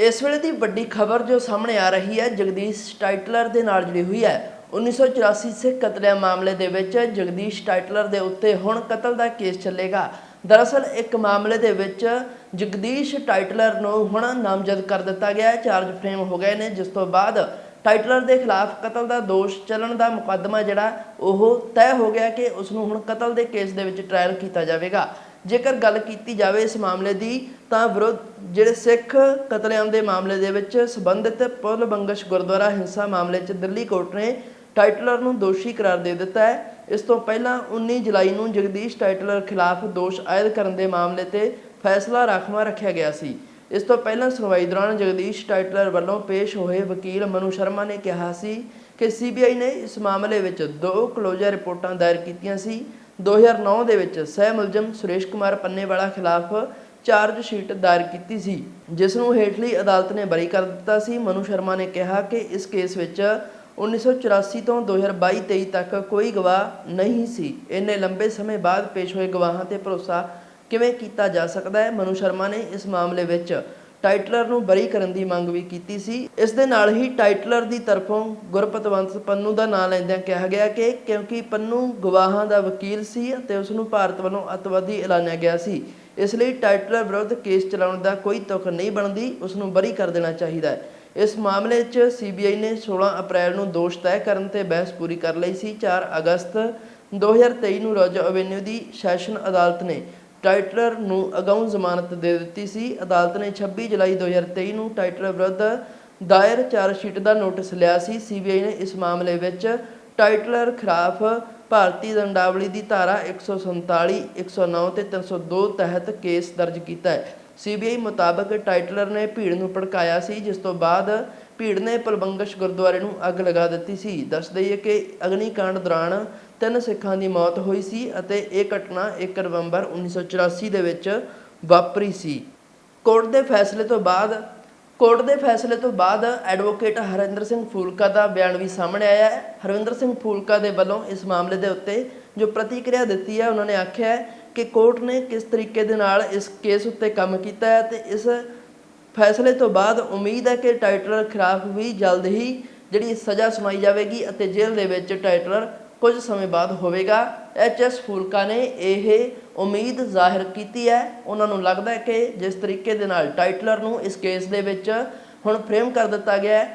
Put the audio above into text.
ਇਸ ਵੇਲੇ ਦੀ ਵੱਡੀ ਖਬਰ ਜੋ ਸਾਹਮਣੇ ਆ ਰਹੀ ਹੈ, ਜਗਦੀਸ਼ ਟਾਈਟਲਰ ਦੇ ਨਾਲ ਜੁੜੀ ਹੋਈ ਹੈ। 1984 ਸਿੱਖ ਕਤਲੇਆਮ ਮਾਮਲੇ ਦੇ ਵਿੱਚ ਜਗਦੀਸ਼ ਟਾਈਟਲਰ ਦੇ ਉੱਤੇ ਹੁਣ ਕਤਲ ਦਾ ਕੇਸ ਚੱਲੇਗਾ। ਦਰਅਸਲ, ਇੱਕ ਮਾਮਲੇ ਦੇ ਵਿੱਚ ਜਗਦੀਸ਼ ਟਾਈਟਲਰ ਨੂੰ ਹੁਣ ਨਾਮਜ਼ਦ ਕਰ ਦਿੱਤਾ ਗਿਆ ਹੈ। ਚਾਰਜ ਫਰੇਮ ਹੋ ਗਏ ਨੇ, ਜਿਸ ਤੋਂ ਬਾਅਦ ਟਾਈਟਲਰ ਦੇ ਖਿਲਾਫ ਕਤਲ ਦਾ ਦੋਸ਼ ਚੱਲਣ ਦਾ ਮੁਕੱਦਮਾ ਜਿਹੜਾ, ਉਹ ਤੈਅ ਹੋ ਗਿਆ ਕਿ ਉਸ ਨੂੰ ਹੁਣ ਕਤਲ ਦੇ ਕੇਸ ਦੇ ਵਿੱਚ ਟ੍ਰਾਇਲ ਕੀਤਾ ਜਾਵੇਗਾ। ਜੇਕਰ ਗੱਲ ਕੀਤੀ ਜਾਵੇ ਇਸ ਮਾਮਲੇ ਦੀ, ਤਾਂ ਵਿਰੋਧ ਜਿਹੜੇ ਸਿੱਖ ਕਤਲੇਆਮ ਦੇ ਮਾਮਲੇ ਦੇ ਵਿੱਚ ਸੰਬੰਧਿਤ ਪੁਲ ਬੰਗਸ਼ ਗੁਰਦੁਆਰਾ ਹਿੰਸਾ ਮਾਮਲੇ 'ਚ ਦਿੱਲੀ ਕੋਰਟ ਨੇ ਟਾਈਟਲਰ ਨੂੰ ਦੋਸ਼ੀ ਕਰਾਰ ਦੇ ਦਿੱਤਾ ਹੈ। ਇਸ ਤੋਂ ਪਹਿਲਾਂ 19 ਜੁਲਾਈ ਨੂੰ ਜਗਦੀਸ਼ ਟਾਈਟਲਰ ਖਿਲਾਫ ਦੋਸ਼ ਆਇਦ ਕਰਨ ਦੇ ਮਾਮਲੇ ਤੇ ਫੈਸਲਾ ਰਾਖਵਾਂ ਰੱਖਿਆ ਗਿਆ ਸੀ। ਇਸ ਤੋਂ ਪਹਿਲਾਂ ਸੁਣਵਾਈ ਦੌਰਾਨ ਜਗਦੀਸ਼ ਟਾਈਟਲਰ ਵੱਲੋਂ ਪੇਸ਼ ਹੋਏ ਵਕੀਲ ਮਨੂ ਸ਼ਰਮਾ ਨੇ ਕਿਹਾ ਸੀ ਕਿ ਸੀਬੀਆਈ ਨੇ ਇਸ ਮਾਮਲੇ ਵਿੱਚ ਦੋ ਕਲੋਜ਼ਰ ਰਿਪੋਰਟਾਂ ਦਾਇਰ ਕੀਤੀਆਂ ਸੀ। 2009 ਦੇ ਵਿੱਚ ਸਹਿ ਮੁਲਜ਼ਮ ਸੁਰੇਸ਼ ਕੁਮਾਰ ਪੰਨੇਵਾਲਾ ਖਿਲਾਫ ਚਾਰਜ ਸ਼ੀਟ ਦਾਇਰ ਕੀਤੀ ਸੀ ਜਿਸ ਨੂੰ ਹੇਠਲੀ ਅਦਾਲਤ ਨੇ ਬਰੀ ਕਰ ਦਿੱਤਾ ਸੀ। ਮਨੂ ਸ਼ਰਮਾ ਨੇ ਕਿਹਾ ਕਿ ਇਸ ਕੇਸ ਵਿੱਚ 1984 ਤੋਂ 2022-23 ਤੱਕ ਕੋਈ ਗਵਾਹ ਨਹੀਂ ਸੀ। ਇੰਨੇ ਲੰਬੇ ਸਮੇਂ ਬਾਅਦ ਪੇਸ਼ ਹੋਏ ਗਵਾਹਾਂ ਤੇ ਭਰੋਸਾ ਕਿਵੇਂ ਕੀਤਾ ਜਾ ਸਕਦਾ ਹੈ? ਮਨੂ ਸ਼ਰਮਾ ਨੇ ਇਸ ਮਾਮਲੇ ਵਿੱਚ ਟਾਈਟਲਰ ਨੂੰ ਬਰੀ ਕਰਨ ਦੀ ਮੰਗ ਵੀ ਕੀਤੀ ਸੀ। ਇਸ ਦੇ ਨਾਲ ਹੀ ਟਾਈਟਲਰ ਦੀ ਤਰਫੋਂ ਗੁਰਪਤਵੰਤ ਪੰਨੂ ਦਾ ਨਾਂ ਲੈਂਦਿਆਂ ਕਿਹਾ ਗਿਆ ਕਿ ਕਿਉਂਕਿ ਪੰਨੂ ਗਵਾਹਾਂ ਦਾ ਵਕੀਲ ਸੀ ਅਤੇ ਉਸ ਨੂੰ ਭਾਰਤ ਵੱਲੋਂ ਅੱਤਵਾਦੀ ਐਲਾਨਿਆ ਗਿਆ ਸੀ। ਇਸ ਲਈ ਟਾਈਟਲਰ ਵਿਰੁੱਧ ਕੇਸ ਚਲਾਉਣ ਦਾ ਕੋਈ ਤੁਕ ਨਹੀਂ ਬਣਦੀ, ਉਸ ਨੂੰ ਬਰੀ ਕਰ ਦੇਣਾ ਚਾਹੀਦਾ ਹੈ। ਇਸ ਮਾਮਲੇ 'ਚ ਸੀਬੀਆਈ ਨੇ 16 ਅਪ੍ਰੈਲ ਨੂੰ ਦੋਸ਼ ਤੈਅ ਕਰਨ ਤੇ ਬਹਿਸ ਪੂਰੀ ਕਰ ਲਈ ਸੀ। 4 ਅਗਸਤ 2023 ਨੂੰ ਰੋਜਾ ਐਵੇਨਿਊ ਦੀ ਸੈਸ਼ਨ ਅਦਾਲਤ ਨੇ ਟਾਈਟਲਰ ਨੂੰ ਅਗਾਊਂ ਜ਼ਮਾਨਤ ਦੇ ਦਿੱਤੀ ਸੀ। ਅਦਾਲਤ ਨੇ 26 ਜੁਲਾਈ 2023 ਨੂੰ ਟਾਈਟਲਰ ਵਿਰੁੱਧ ਦਾਇਰ ਚਾਰਜਸ਼ੀਟ ਦਾ ਨੋਟਿਸ ਲਿਆ ਸੀ। ਸੀਬੀਆਈ ਨੇ ਇਸ ਮਾਮਲੇ ਵਿੱਚ ਟਾਈਟਲਰ ਖਿਲਾਫ ਭਾਰਤੀ ਦੰਡਾਵਲੀ ਦੀ ਧਾਰਾ 147 109 ਤੇ 302 ਤਹਿਤ ਕੇਸ ਦਰਜ ਕੀਤਾ ਹੈ। ਸੀਬੀਆਈ ਮੁਤਾਬਕ ਟਾਈਟਲਰ ਨੇ ਭੀੜ ਨੂੰ ਭੜਕਾਇਆ ਸੀ, ਜਿਸ ਤੋਂ ਬਾਅਦ ਭੀੜ ਨੇ ਪਲਬੰਗਸ਼ ਗੁਰਦੁਆਰੇ ਨੂੰ ਅੱਗ ਲਗਾ ਦਿੱਤੀ ਸੀ। ਦੱਸ ਦਈਏ ਕਿ ਅਗਨੀਕਾਂਡ ਦੌਰਾਨ ਤਿੰਨ ਸਿੱਖਾਂ ਦੀ ਮੌਤ ਹੋਈ ਸੀ ਅਤੇ ਇਹ ਘਟਨਾ 1 ਨਵੰਬਰ 1984 ਦੇ ਵਿੱਚ ਵਾਪਰੀ ਸੀ। ਕੋਰਟ ਦੇ ਫੈਸਲੇ ਤੋਂ ਬਾਅਦ, ਕੋਰਟ ਦੇ ਫੈਸਲੇ ਤੋਂ ਬਾਅਦ ਐਡਵੋਕੇਟ ਹਰਿੰਦਰ ਸਿੰਘ ਫੂਲਕਾ ਦਾ ਬਿਆਨ ਵੀ ਸਾਹਮਣੇ ਆਇਆ ਹੈ। ਹਰਿੰਦਰ ਸਿੰਘ ਫੂਲਕਾ ਦੇ ਵੱਲੋਂ ਇਸ ਮਾਮਲੇ ਦੇ ਉੱਤੇ ਜੋ ਪ੍ਰਤੀਕਿਰਿਆ ਦਿੱਤੀ ਹੈ, ਉਹਨਾਂ ਨੇ ਆਖਿਆ ਹੈ ਕਿ ਕੋਰਟ ਨੇ ਕਿਸ ਤਰੀਕੇ ਦੇ ਨਾਲ ਇਸ ਕੇਸ ਉੱਤੇ ਕੰਮ ਕੀਤਾ ਹੈ ਤੇ ਇਸ ਫੈਸਲੇ ਤੋਂ ਬਾਅਦ ਉਮੀਦ ਹੈ ਕਿ ਟਾਈਟਲਰ ਖਿਲਾਫ ਵੀ ਜਲਦ ਹੀ ਜਿਹੜੀ ਸਜ਼ਾ ਸੁਣਾਈ ਜਾਵੇਗੀ ਅਤੇ ਜੇਲ੍ਹ ਦੇ ਵਿੱਚ ਟਾਈਟਲਰ ਕੁਝ ਸਮੇਂ ਬਾਅਦ ਹੋਵੇਗਾ। ਐਚਐਸ ਫੂਲਕਾ ਨੇ ਇਹ ਉਮੀਦ ਜ਼ਾਹਿਰ ਕੀਤੀ ਹੈ। ਉਹਨਾਂ ਨੂੰ ਲੱਗਦਾ ਹੈ ਕਿ ਜਿਸ ਤਰੀਕੇ ਦੇ ਨਾਲ ਟਾਈਟਲਰ ਨੂੰ ਇਸ ਕੇਸ ਦੇ ਵਿੱਚ ਹੁਣ ਫਰੇਮ ਕਰ ਦਿੱਤਾ ਗਿਆ ਹੈ